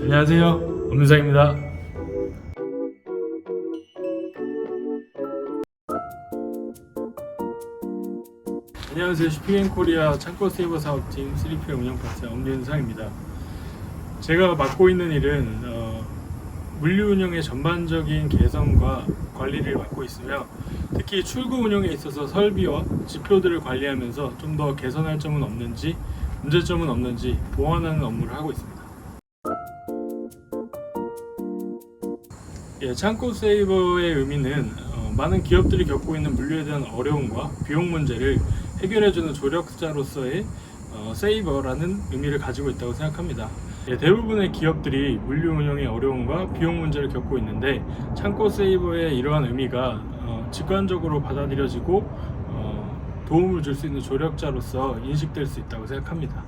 안녕하세요. 엄유상입니다. 안녕하세요. 슈핑앤코리아 창고 세이버 사업팀 3P 운영 파트 엄윤상입니다. 제가 맡고 있는 일은 어, 물류 운영의 전반적인 개선과 관리를 맡고 있으며 특히 출구 운영에 있어서 설비와 지표들을 관리하면서 좀 더 개선할 점은 없는지 문제점은 없는지 보완하는 업무를 하고 있습니다. 예, 창고 세이버의 의미는 어, 많은 기업들이 겪고 있는 물류에 대한 어려움과 비용 문제를 해결해주는 조력자로서의 어, 세이버라는 의미를 가지고 있다고 생각합니다. 예, 대부분의 기업들이 물류 운영의 어려움과 비용 문제를 겪고 있는데 창고 세이버의 이러한 의미가 어, 직관적으로 받아들여지고 어, 도움을 줄 수 있는 조력자로서 인식될 수 있다고 생각합니다.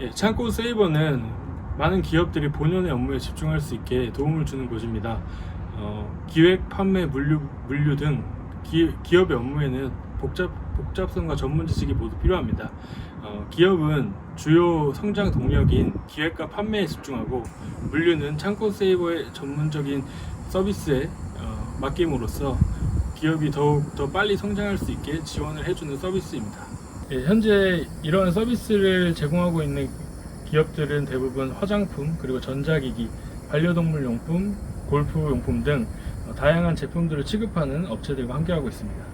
예, 창고 세이버는 많은 기업들이 본연의 업무에 집중할 수 있게 도움을 주는 곳입니다. 어, 기획, 판매, 물류, 물류 등 기, 기업의 업무에는 복잡, 복잡성과 전문 지식이 모두 필요합니다. 어, 기업은 주요 성장 동력인 기획과 판매에 집중하고 물류는 창고 세이버의 전문적인 서비스에 어, 맡김으로써 기업이 더욱 더 빨리 성장할 수 있게 지원을 해주는 서비스입니다. 예, 현재 이러한 서비스를 제공하고 있는 기업들은 대부분 화장품 그리고 전자기기, 반려동물 용품, 골프 용품 등 어, 다양한 제품들을 취급하는 업체들과 함께하고 있습니다.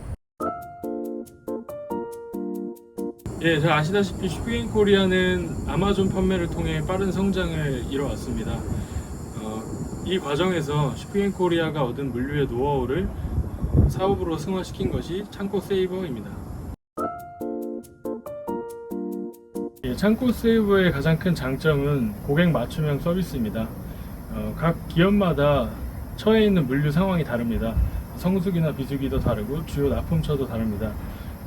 예, 잘 아시다시피 슈핑 코리아는 아마존 판매를 통해 빠른 성장을 이뤄왔습니다. 어, 이 과정에서 슈핑 코리아가 얻은 물류의 노하우를 어, 사업으로 승화시킨 것이 창고 세이버입니다. 예, 창고 세이버의 가장 큰 장점은 고객 맞춤형 서비스입니다. 어, 각 기업마다 처해 있는 물류 상황이 다릅니다. 성수기나 비수기도 다르고 주요 납품처도 다릅니다.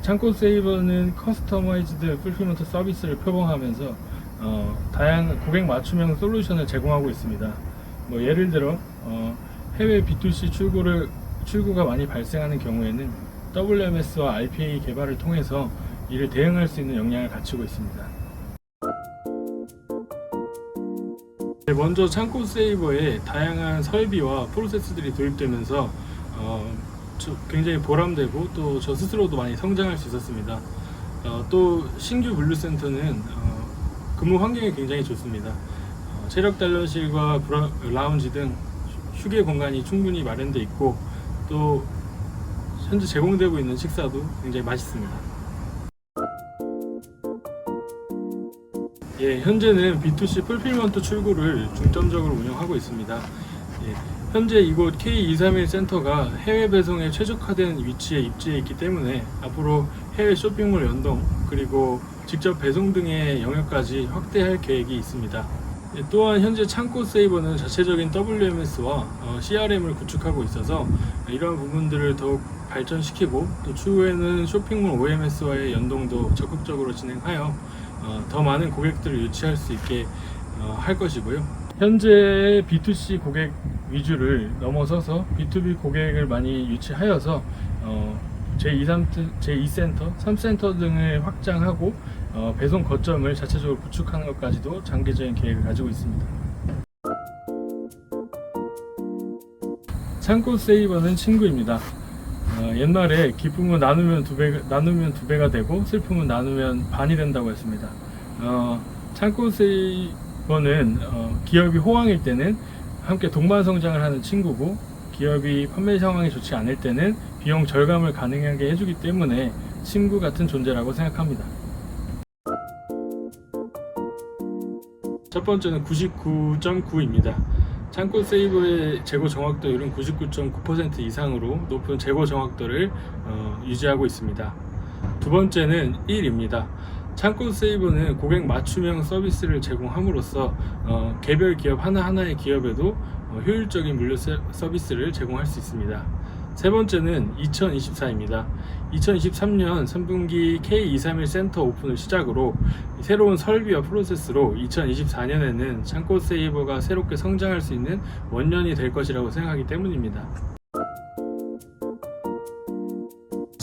창고 세이버는 커스터마이즈드 풀필먼트 서비스를 표방하면서 어, 다양한 고객 맞춤형 솔루션을 제공하고 있습니다. 뭐 예를 들어 어, 해외 B2C 출고를 출고가 많이 발생하는 경우에는 WMS와 RPA 개발을 통해서 이를 대응할 수 있는 역량을 갖추고 있습니다. 네, 먼저 창고 세이버에 다양한 설비와 프로세스들이 도입되면서 어, 저- 굉장히 보람되고 또 저 스스로도 많이 성장할 수 있었습니다. 어, 또 신규 물류센터는 어, 근무 환경이 굉장히 좋습니다. 어, 체력 단련실과 브라- 라운지 등 휴- 휴게 공간이 충분히 마련돼 있고 또 현재 제공되고 있는 식사도 굉장히 맛있습니다. 예, 현재는 B2C 풀필먼트 출구를 중점적으로 운영하고 있습니다. 예, 현재 이곳 K231 센터가 해외 배송에 최적화된 위치에 입지해 있기 때문에 앞으로 해외 쇼핑몰 연동 그리고 직접 배송 등의 영역까지 확대할 계획이 있습니다. 예, 또한 현재 창고 세이버는 자체적인 WMS와 CRM을 구축하고 있어서 이러한 부분들을 더욱 발전시키고 또 추후에는 쇼핑몰 OMS와의 연동도 적극적으로 진행하여 어, 더 많은 고객들을 유치할 수 있게 어, 할 것이고요. 현재 B2C 고객 위주를 넘어서서 B2B 고객을 많이 유치하여서 어, 제2, 3, 제2센터, 3센터 등을 확장하고 어, 배송 거점을 자체적으로 구축하는 것까지도 장기적인 계획을 가지고 있습니다. 창고 세이버는 친구입니다. 어, 옛날에 기쁨은 나누면 두 배, 나누면 두 배가 되고 슬픔은 나누면 반이 된다고 했습니다. 어, 창고 세이버는 어, 기업이 호황일 때는 함께 동반 성장을 하는 친구고 기업이 판매 상황이 좋지 않을 때는 비용 절감을 가능하게 해주기 때문에 친구 같은 존재라고 생각합니다. 첫 번째는 99.9입니다. 창고 세이브의 재고 정확도율은 99.9% 이상으로 높은 재고 정확도를 어, 유지하고 있습니다. 두 번째는 1입니다. 창고 세이브는 고객 맞춤형 서비스를 제공함으로써 어, 개별 기업 하나하나의 기업에도 어, 효율적인 물류 세- 서비스를 제공할 수 있습니다. 세 번째는 2024입니다. 2023년 3분기 K231 센터 오픈을 시작으로 새로운 설비와 프로세스로 2024년에는 창고 세이버가 새롭게 성장할 수 있는 원년이 될 것이라고 생각하기 때문입니다.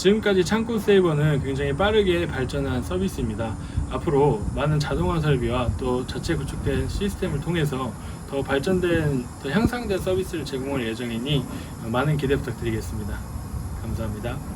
지금까지 창고 세이버는 굉장히 빠르게 발전한 서비스입니다. 앞으로 많은 자동화 설비와 또 자체 구축된 시스템을 통해서 더 발전된, 더 향상된 서비스를 제공할 예정이니 많은 기대 부탁드리겠습니다. 감사합니다.